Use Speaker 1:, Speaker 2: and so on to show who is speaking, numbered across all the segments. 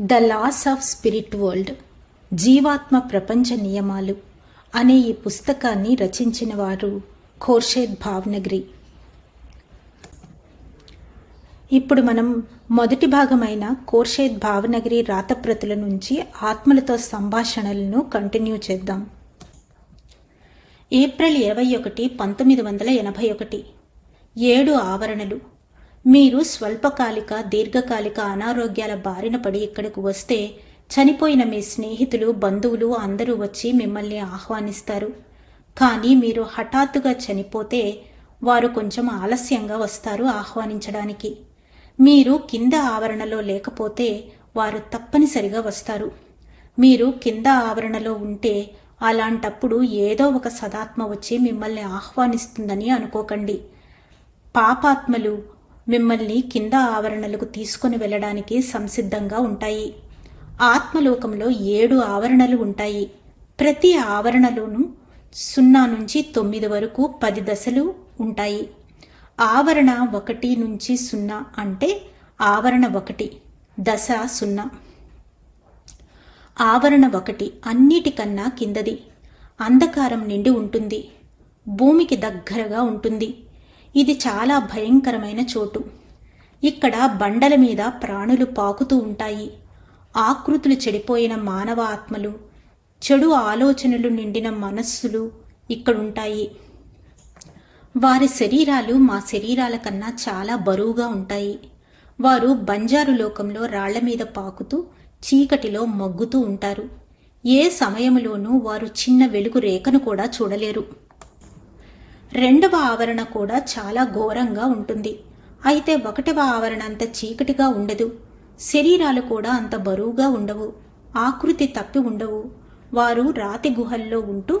Speaker 1: The laws of spirit world జీవాత్మ ప్రపంచ నియమాలు అనే ఈ పుస్తకాన్ని రచించిన వారు ఖోర్షేద్ భావ్నగరి. ఇప్పుడు మనం మొదటి భాగమైన కోర్షేద్ భావనగరి రాతప్రతుల నుంచి ఆత్మలతో సంభాషణలను కంటిన్యూ చేద్దాం. ఏప్రిల్ ఇరవై ఒకటి పంతొమ్మిది వందల ఎనభై ఒకటి. ఏడు ఆవరణలు. మీరు స్వల్పకాలిక దీర్ఘకాలిక అనారోగ్యాల బారిన పడి ఇక్కడికి వస్తే చనిపోయిన మీ స్నేహితులు బంధువులు అందరూ వచ్చి మిమ్మల్ని ఆహ్వానిస్తారు. కానీ మీరు హఠాత్తుగా చనిపోతే వారు కొంచెం ఆలస్యంగా వస్తారు ఆహ్వానించడానికి. మీరు కింద ఆవరణలో లేకపోతే వారు తప్పనిసరిగా వస్తారు. మీరు కింద ఆవరణలో ఉంటే అలాంటప్పుడు ఏదో ఒక సదాత్మ వచ్చి మిమ్మల్ని ఆహ్వానిస్తుందని అనుకోకండి. పాపాత్మలు మిమ్మల్ని కింద ఆవరణలకు తీసుకుని వెళ్ళడానికి సంసిద్ధంగా ఉంటాయి. ఆత్మలోకంలో ఏడు ఆవరణలు ఉంటాయి. ప్రతి ఆవరణలోనూ సున్నా నుంచి తొమ్మిది వరకు పది దశలు ఉంటాయి. ఆవరణ ఒకటి నుంచి సున్నా అంటే ఆవరణ ఒకటి దశ సున్నా. ఆవరణ ఒకటి అన్నిటికన్నా కిందది. అంధకారం నిండి ఉంటుంది. భూమికి దగ్గరగా ఉంటుంది. ఇది చాలా భయంకరమైన చోటు. ఇక్కడ బండల మీద ప్రాణులు పాకుతూ ఉంటాయి. ఆకృతులు చెడిపోయిన మానవ ఆత్మలు చెడు ఆలోచనలు నిండిన మనస్సులు ఇక్కడుంటాయి. వారి శరీరాలు మా శరీరాల కన్నా చాలా బరువుగా ఉంటాయి. వారు బంజారు లోకంలో రాళ్ళ మీద పాకుతూ చీకటిలో మగ్గుతూ ఉంటారు. ఏ సమయంలోనూ వారు చిన్న వెలుగు రేఖను కూడా చూడలేరు. రెండవ ఆవరణ కూడా చాలా ఘోరంగా ఉంటుంది. అయితే ఒకటవ ఆవరణ అంత చీకటిగా ఉండదు. శరీరాలు కూడా అంత బరువుగా ఉండవు. ఆకృతి తప్పి ఉండవు. వారు రాతి గుహల్లో ఉంటూ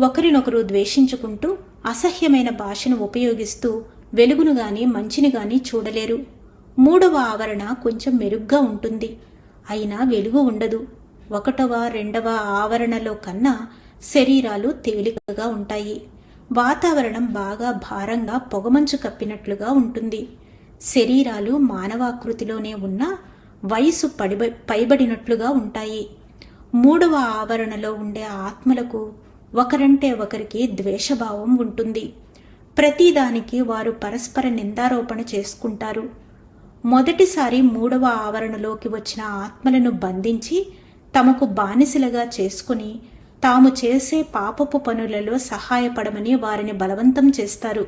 Speaker 1: ఒకరినొకరు ద్వేషించుకుంటూ అసహ్యమైన భాషను ఉపయోగిస్తూ వెలుగును గాని మంచిని గాని చూడలేరు. మూడవ ఆవరణ కొంచెం మెరుగ్గా ఉంటుంది. అయినా వెలుగు ఉండదు. ఒకటవ రెండవ ఆవరణలో కన్నా శరీరాలు తేలికగా ఉంటాయి. వాతావరణం బాగా భారంగా పొగమంచు కప్పినట్లుగా ఉంటుంది. శరీరాలు మానవాకృతిలోనే ఉన్న వయసు పడిబ పైబడినట్లుగా ఉంటాయి. మూడవ ఆవరణలో ఉండే ఆత్మలకు ఒకరంటే ఒకరికి ద్వేషభావం ఉంటుంది. ప్రతిదానికి వారు పరస్పర నిందారోపణ చేసుకుంటారు. మొదటిసారి మూడవ ఆవరణలోకి వచ్చిన ఆత్మలను బంధించి తమకు బానిసలుగా చేసుకుని తాము చేసే పాపపు పనులలో సహాయపడమని వారిని బలవంతం చేస్తారు.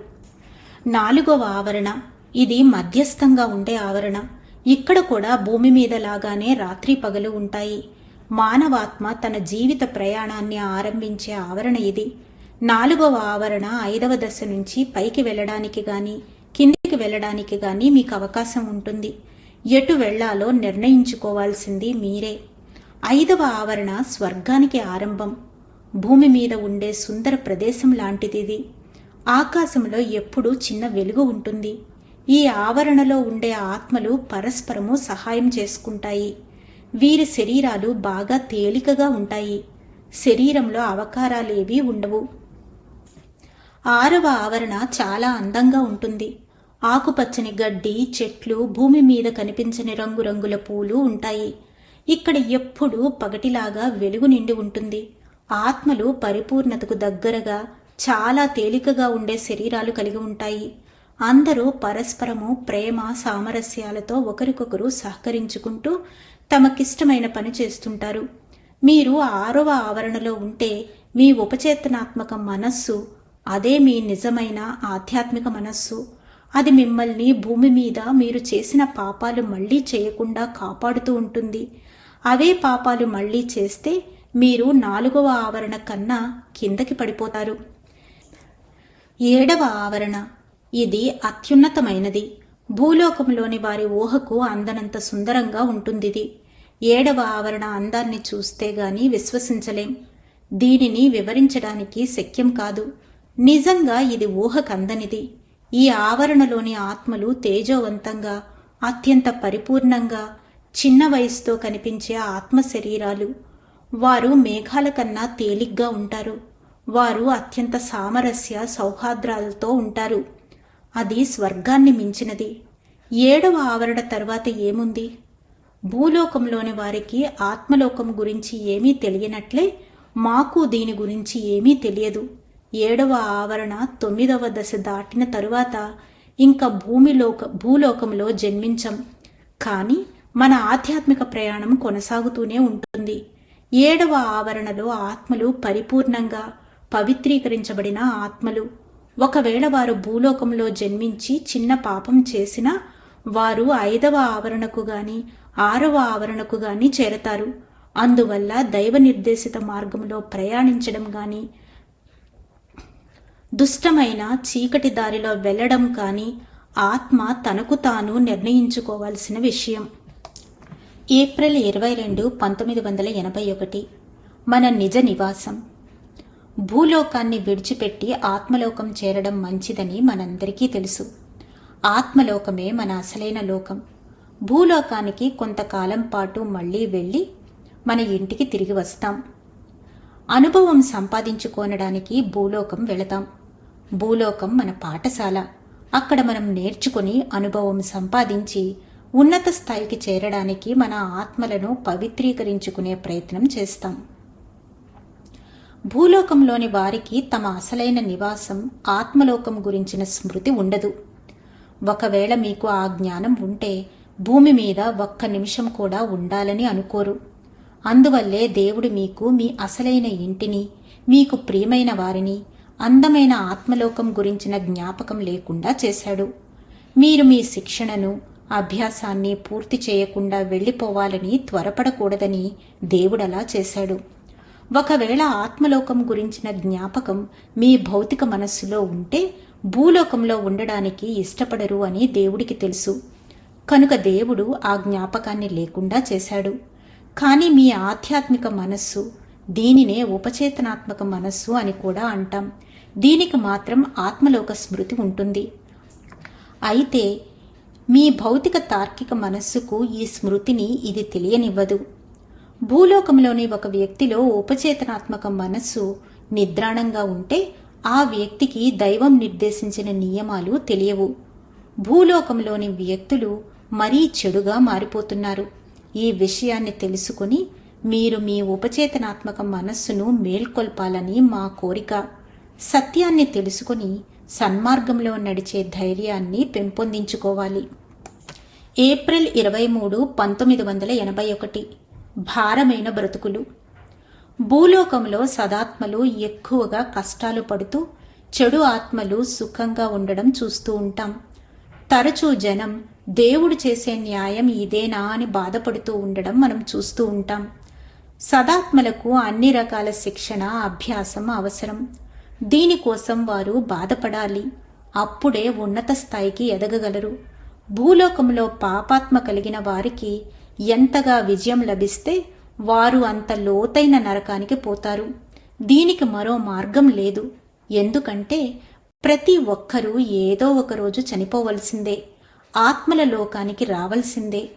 Speaker 1: నాలుగవ ఆవరణ. ఇది మధ్యస్థంగా ఉండే ఆవరణ. ఇక్కడ కూడా భూమి మీద లాగానే రాత్రి పగలు ఉంటాయి. మానవాత్మ తన జీవిత ప్రయాణాన్ని ఆరంభించే ఆవరణ ఇది. నాలుగవ ఆవరణ ఐదవ దశ నుంచి పైకి వెళ్ళడానికి గాని కిందికి వెళ్ళడానికి గాని మీకు అవకాశం ఉంటుంది. ఎటు వెళ్ళాలో నిర్ణయించుకోవాల్సింది మీరే. ఐదవ ఆవరణ స్వర్గానికి ఆరంభం. భూమి మీద ఉండే సుందర ప్రదేశం లాంటిది ఆకాశంలో ఎప్పుడూ చిన్న వెలుగు ఉంటుంది. ఈ ఆవరణలో ఉండే ఆత్మలు పరస్పరము సహాయం చేసుకుంటాయి. వీరి శరీరాలు బాగా తేలికగా ఉంటాయి. శరీరంలో అవకారాలేవీ ఉండవు. ఆరవ ఆవరణ చాలా అందంగా ఉంటుంది. ఆకుపచ్చని గడ్డి చెట్లు భూమి మీద కనిపించని రంగురంగుల పూలు ఉంటాయి. ఇక్కడ ఎప్పుడూ పగటిలాగా వెలుగు నిండి ఉంటుంది. ఆత్మలు పరిపూర్ణతకు దగ్గరగా చాలా తేలికగా ఉండే శరీరాలు కలిగి ఉంటాయి. అందరూ పరస్పరము ప్రేమ సామరస్యాలతో ఒకరికొకరు సహకరించుకుంటూ తమకిష్టమైన పని చేస్తుంటారు. మీరు ఆరవ ఆవరణలో ఉంటే మీ ఉపచేతనాత్మక మనస్సు అదే మీ నిజమైన ఆధ్యాత్మిక మనస్సు. అది మిమ్మల్ని భూమి మీద మీరు చేసిన పాపాలు మళ్ళీ చేయకుండా కాపాడుతూ ఉంటుంది. అవే పాపాలు మళ్ళీ చేస్తే మీరు నాలుగవ ఆవరణ కన్నా కిందకి పడిపోతారు. ఏడవ ఆవరణ. ఇది అత్యున్నతమైనది. భూలోకంలోని వారి ఊహకు అందనంత సుందరంగా ఉంటుందిది. ఏడవ ఆవరణ అందాన్ని చూస్తే గాని విశ్వసించలేం. దీనిని వివరించడానికి శక్యం కాదు. నిజంగా ఇది ఊహకందనిది ఈ ఆవరణలోని ఆత్మలు తేజోవంతంగా అత్యంత పరిపూర్ణంగా చిన్న వయసుతో కనిపించే ఆత్మ శరీరాలు వారు మేఘాల కన్నా తేలిగ్గా ఉంటారు. వారు అత్యంత సామరస్య సౌహార్ద్రాలతో ఉంటారు. అది స్వర్గాన్ని మించినది. ఏడవ ఆవరణ తర్వాత ఏముంది? భూలోకంలోని వారికి ఆత్మలోకం గురించి ఏమీ తెలియనట్లే మాకు దీని గురించి ఏమీ తెలియదు. ఏడవ ఆవరణ తొమ్మిదవ దశ దాటిన తరువాత ఇంకా భూమిలోక భూలోకంలో జన్మించం. కానీ మన ఆధ్యాత్మిక ప్రయాణం కొనసాగుతూనే ఉంటుంది. ఏడవ ఆవరణలో ఆత్మలు పరిపూర్ణంగా పవిత్రీకరించబడిన ఆత్మలు. ఒకవేళ వారు భూలోకంలో జన్మించి చిన్న పాపం చేసినా వారు ఐదవ ఆవరణకు గాని ఆరవ ఆవరణకు గాని చేరతారు. అందువల్ల దైవ నిర్దేశిత మార్గంలో ప్రయాణించడం గాని దుష్టమైన చీకటి దారిలో వెళ్ళడం కానీ ఆత్మ తనకు తాను నిర్ణయించుకోవాల్సిన విషయం. ఏప్రిల్ ఇరవై రెండు పంతొమ్మిది వందల ఎనభై ఒకటి. మన నిజ నివాసం. భూలోకాన్ని విడిచిపెట్టి ఆత్మలోకం చేరడం మంచిదని మనందరికీ తెలుసు. ఆత్మలోకమే మన అసలైన లోకం. భూలోకానికి కొంతకాలం పాటు మళ్ళీ వెళ్ళి మన ఇంటికి తిరిగి వస్తాం. అనుభవం సంపాదించుకోనడానికి భూలోకం వెళతాం. భూలోకం మన పాఠశాల. అక్కడ మనం నేర్చుకుని అనుభవం సంపాదించి ఉన్నత స్థాయికి చేరడానికి మన ఆత్మలను పవిత్రీకరించుకునే ప్రయత్నం చేస్తాం. భూలోకంలోని వారికి తమ అసలైన నివాసం ఆత్మలోకం గురించిన స్మృతి ఉండదు. ఒకవేళ మీకు ఆ జ్ఞానం ఉంటే భూమి మీద ఒక్క నిమిషం కూడా ఉండాలని అనుకోరు. అందువల్లే దేవుడు మీకు మీ అసలైన ఇంటిని మీకు ప్రియమైన వారిని అందమైన ఆత్మలోకం గురించిన జ్ఞాపకం లేకుండా చేశాడు. మీరు మీ శిక్షణను అభ్యాసాన్ని పూర్తి చేయకుండా వెళ్ళిపోవాలని త్వరపడకూడదని దేవుడలా చేశాడు. ఒకవేళ ఆత్మలోకం గురించిన జ్ఞాపకం మీ భౌతిక మనస్సులో ఉంటే భూలోకంలో ఉండడానికి ఇష్టపడరు అని దేవుడికి తెలుసు. కనుక దేవుడు ఆ జ్ఞాపకాన్ని లేకుండా చేశాడు. కానీ మీ ఆధ్యాత్మిక మనస్సు దీనినే ఉపచేతనాత్మక మనస్సు అని కూడా అంటాం. దీనికి మాత్రం ఆత్మలోక స్మృతి ఉంటుంది. అయితే మీ భౌతిక తార్కిక మనస్సుకు ఈ స్మృతిని ఇది తెలియనివ్వదు. భూలోకంలోని ఒక వ్యక్తిలో ఉపచేతనాత్మక మనస్సు నిద్రాణంగా ఉంటే ఆ వ్యక్తికి దైవం నిర్దేశించిన నియమాలు తెలియవు. భూలోకంలోని వ్యక్తులు మరీ చెడుగా మారిపోతున్నారు. ఈ విషయాన్ని తెలుసుకుని మీరు మీ ఉపచేతనాత్మక మనస్సును మేల్కొల్పాలని మా కోరిక. సత్యాన్ని తెలుసుకుని సన్మార్గంలో నడిచే ధైర్యాన్ని పెంపొందించుకోవాలి. ఏప్రిల్ ఇరవై మూడు పంతొమ్మిది వందల ఎనభై ఒకటి. భారమైన బ్రతుకులు. భూలోకంలో సదాత్మలు ఎక్కువగా కష్టాలు పడుతూ చెడు ఆత్మలు సుఖంగా ఉండడం చూస్తూ ఉంటాం. తరచూ జనం దేవుడు చేసే న్యాయం ఇదేనా అని బాధపడుతూ ఉండడం మనం చూస్తూ ఉంటాం. సదాత్మలకు అన్ని రకాల శిక్షణ అభ్యాసం అవసరం. దీనికోసం వారు బాధపడాలి. అప్పుడే ఉన్నత స్థాయికి ఎదగగలరు. భూలోకంలో పాపాత్మ కలిగిన వారికి ఎంతగా విజయం లభిస్తే వారు అంత లోతైన నరకానికి పోతారు. దీనికి మరో మార్గం లేదు. ఎందుకంటే ప్రతి ఒక్కరూ ఏదో ఒకరోజు చనిపోవలసిందే. ఆత్మల లోకానికి రావలసిందే.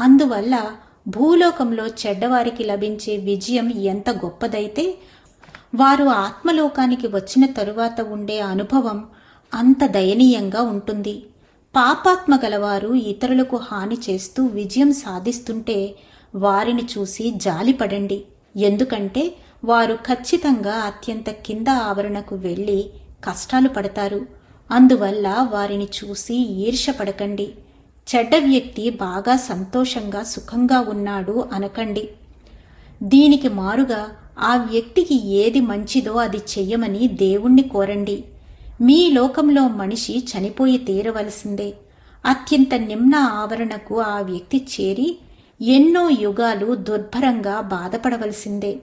Speaker 1: అందువల్ల భూలోకంలో చెడ్డవారికి లభించే విజయం ఎంత గొప్పదైతే వారు ఆత్మలోకానికి వచ్చిన తరువాత ఉండే అనుభవం అంత దయనీయంగా ఉంటుంది. పాపాత్మ గలవారు ఇతరులకు హాని చేస్తూ విజయం సాధిస్తుంటే వారిని చూసి జాలిపడండి. ఎందుకంటే వారు ఖచ్చితంగా అత్యంత కింద ఆవరణకు వెళ్ళి కష్టాలు పడతారు. అందువల్ల వారిని చూసి ఈర్షపడకండి చెడ్డ వ్యక్తి బాగా సంతోషంగా సుఖంగా ఉన్నాడు అనకండి. దీనికి మారుగా ఆ వ్యక్తికి ఏది మంచిదో అది చెయ్యమని దేవుణ్ణి కోరండి. మీ లోకంలో మనిషి చనిపోయి తీరవలసిందే. అత్యంత నిమ్న ఆవరణకు ఆ వ్యక్తి చేరి ఎన్నో యుగాలు దుర్భరంగా బాధపడవలసిందే.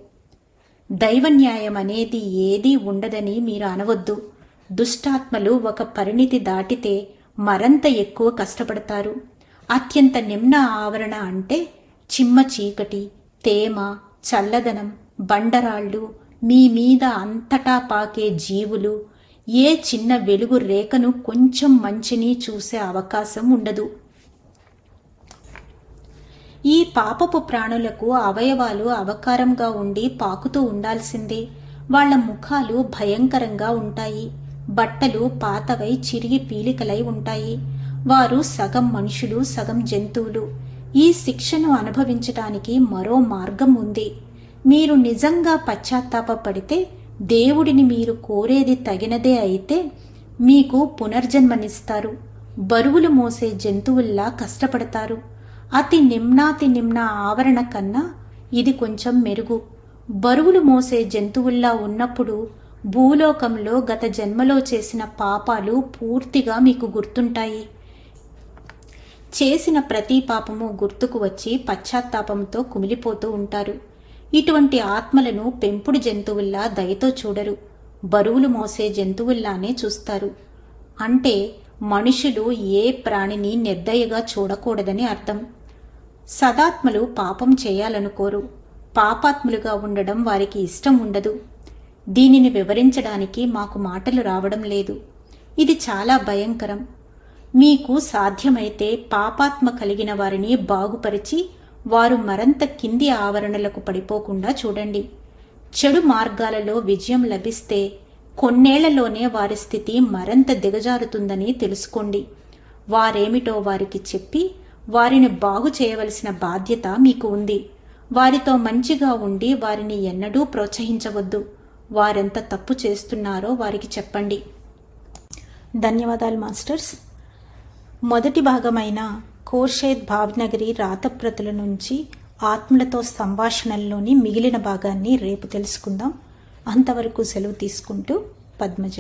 Speaker 1: దైవన్యాయం అనేది ఏదీ ఉండదని మీరు అనవద్దు. దుష్టాత్మలు ఒక పరిణితి దాటితే మరంత ఎక్కువ కష్టపడతారు. అత్యంత నిమ్న ఆవరణ అంటే చిమ్మ చీకటి తేమ చల్లదనం. బండరాళ్ళు మీ మీద అంతటా పాకే జీవులు ఏ చిన్న వెలుగు రేఖను కొంచెం మంచిని చూసే అవకాశం ఉండదు. ఈ పాపపు ప్రాణులకు అవయవాలు అవకారంగా ఉండి పాకుతూ ఉండాల్సిందే. వాళ్ళ ముఖాలు భయంకరంగా ఉంటాయి. బట్టలు పాతవై చిరిగి పీలికలై ఉంటాయి. వారు సగం మనుషులు సగం జంతువులు. ఈ శిక్షను అనుభవించటానికి మరో మార్గం ఉంది. మీరు నిజంగా పశ్చాత్తాపడితే దేవుడిని మీరు కోరేది తగినదే అయితే మీకు పునర్జన్మనిస్తారు. బరువులు మోసే జంతువుల్లా కష్టపడతారు. అతి నిమ్నాతి నిమ్న ఆవరణ కన్నా ఇది కొంచెం మెరుగు. బరువులు మోసే జంతువుల్లా ఉన్నప్పుడు భూలోకంలో గత జన్మలో చేసిన పాపాలు పూర్తిగా మీకు గుర్తుంటాయి. చేసిన ప్రతి పాపము గుర్తుకు వచ్చి పశ్చాత్తాపంతో కుమిలిపోతూ ఉంటారు. ఇటువంటి ఆత్మలను పెంపుడు జంతువుల్లా దయతో చూడరు. బరువులు మోసే జంతువుల్లానే చూస్తారు. అంటే మనుషులు ఏ ప్రాణిని నిర్దయగా చూడకూడదని అర్థం. సదాత్మలు పాపం చేయాలనుకోరు. పాపాత్ములుగా ఉండడం వారికి ఇష్టం ఉండదు. దీనిని వివరించడానికి మాకు మాటలు రావడం లేదు. ఇది చాలా భయంకరం. మీకు సాధ్యమైతే పాపాత్మ కలిగిన వారిని బాగుపరిచి వారు మరంత కింది ఆవరణలకు పడిపోకుండా చూడండి. చెడు మార్గాలలో విజయం లభిస్తే కొన్నేళ్ళలోనే వారి స్థితి మరంత దిగజారుతుందని తెలుసుకోండి. వారేమిటో వారికి చెప్పి వారిని బాగు చేయవలసిన బాధ్యత మీకు ఉంది. వారితో మంచిగా ఉండి వారిని ఎన్నడూ ప్రోత్సహించవద్దు. వారెంత తప్పు చేస్తున్నారో వారికి చెప్పండి. ధన్యవాదాలు మాస్టర్స్. మొదటి భాగమైన కోర్షేద్ భావ్నగరి రాతప్రతుల నుంచి ఆత్మలతో సంభాషణల్లోని మిగిలిన భాగాన్ని రేపు తెలుసుకుందాం. అంతవరకు సెలవు తీసుకుంటూ పద్మజ.